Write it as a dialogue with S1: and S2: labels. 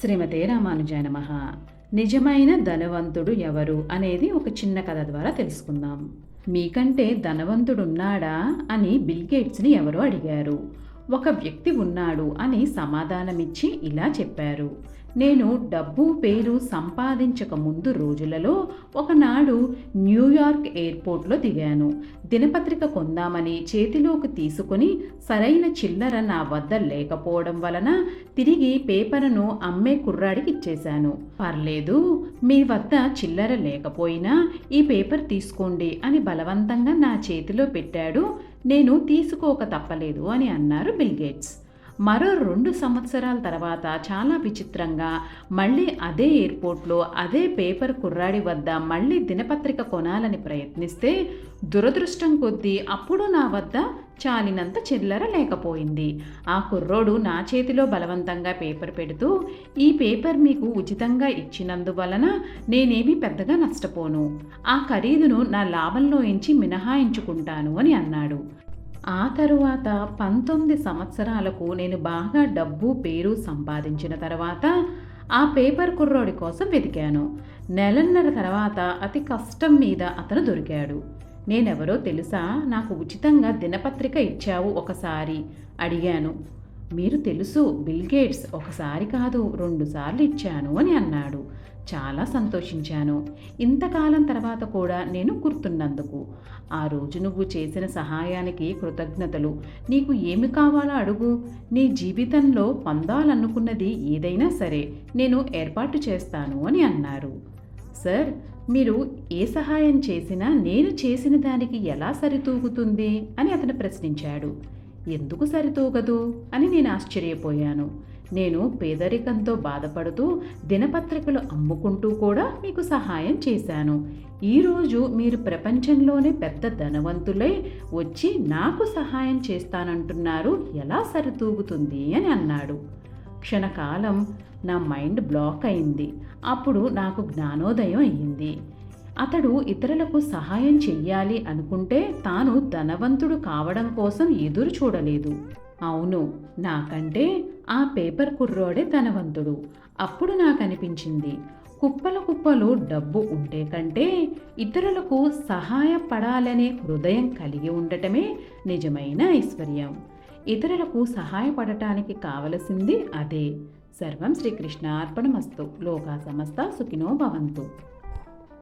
S1: శ్రీమతే రామానుజాయ నమ నిజమైన ధనవంతుడు ఎవరు అనేది ఒక చిన్న కథ ద్వారా తెలుసుకుందాం. మీకంటే ధనవంతుడున్నాడా అని బిల్ గేట్స్ని ఎవరో అడిగారు. ఒక వ్యక్తి ఉన్నాడు అని సమాధానమిచ్చి ఇలా చెప్పారు. నేను డబ్బు పేరు సంపాదించక ముందు రోజులలో ఒకనాడు న్యూయార్క్ ఎయిర్పోర్ట్లో దిగాను. దినపత్రిక కొందామని చేతిలోకి తీసుకుని సరైన చిల్లర నా వద్ద లేకపోవడం వలన తిరిగి పేపర్ను అమ్మే కుర్రాడికి ఇచ్చేశాను. పర్లేదు మీ వద్ద చిల్లర లేకపోయినా ఈ పేపర్ తీసుకోండి అని బలవంతంగా నా చేతిలో పెట్టాడు. నేను తీసుకోక తప్పలేదు అని అన్నారు బిల్ గేట్స్. మరో రెండు సంవత్సరాల తర్వాత చాలా విచిత్రంగా మళ్ళీ అదే ఎయిర్పోర్ట్లో అదే పేపర్ కుర్రాడి వద్ద మళ్ళీ దినపత్రిక కొనాలని ప్రయత్నిస్తే దురదృష్టం కొద్దీ అప్పుడు నా వద్ద చాలినంత చిల్లర లేకపోయింది. ఆ కుర్రోడు నా చేతిలో బలవంతంగా పేపర్ పెడుతూ ఈ పేపర్ మీకు ఉచితంగా ఇచ్చినందువలన నేనేమీ పెద్దగా నష్టపోను. ఆ ఖరీదును నా లాభంలో ఎంచి మినహాయించుకుంటాను అని అన్నాడు. ఆ తరువాత పంతొమ్మిది సంవత్సరాలకు నేను బాగా డబ్బు పేరు సంపాదించిన తర్వాత ఆ పేపర్ కుర్రోడి కోసం వెతికాను. నెలన్నర తర్వాత అతి కష్టం మీద అతను దొరికాడు. నేనెవరో తెలుసా? నాకు ఉచితంగా దినపత్రిక ఇచ్చావు ఒకసారి అడిగాను. మీరు తెలుసు బిల్గేట్స్ ఒకసారి కాదు రెండుసార్లు ఇచ్చాను అని అన్నాడు. చాలా సంతోషించాను. ఇంతకాలం తర్వాత కూడా నేను గుర్తున్నందుకు. ఆ రోజు నువ్వు చేసిన సహాయానికి కృతజ్ఞతలు. నీకు ఏమి కావాలో అడుగు. నీ జీవితంలో పొందాలనుకున్నది ఏదైనా సరే నేను ఏర్పాటు చేస్తాను అని అన్నారు. సార్ మీరు ఏ సహాయం చేసినా నేను చేసిన దానికి ఎలా సరితూగుతుంది అని అతను ప్రశ్నించాడు. ఎందుకు సరితూగదు అని నేను ఆశ్చర్యపోయాను. నేను పేదరికంతో బాధపడుతూ దినపత్రికలు అమ్ముకుంటూ కూడా మీకు సహాయం చేశాను. ఈరోజు మీరు ప్రపంచంలోనే పెద్ద ధనవంతులై వచ్చి నాకు సహాయం చేస్తానంటున్నారు. ఎలా సరితూగుతుంది అని అన్నాడు. క్షణకాలం నా మైండ్ బ్లాక్ అయింది. అప్పుడు నాకు జ్ఞానోదయం అయ్యింది అతడు ఇతరులకు సహాయం చెయ్యాలి అనుకుంటే తాను ధనవంతుడు కావడం కోసం ఎదురు చూడలేదు. అవును నాకంటే ఆ పేపర్ కుర్రోడే ధనవంతుడు. అప్పుడు నాకు అనిపించింది కుప్పల కుప్పలు డబ్బు ఉంటే కంటే ఇతరులకు సహాయపడాలనే హృదయం కలిగి ఉండటమే నిజమైన ఐశ్వర్యం. ఇతరులకు సహాయపడటానికి కావలసింది అదే. సర్వం శ్రీకృష్ణ అర్పణమస్తు లోకా సమస్త సుఖినో భవంతు.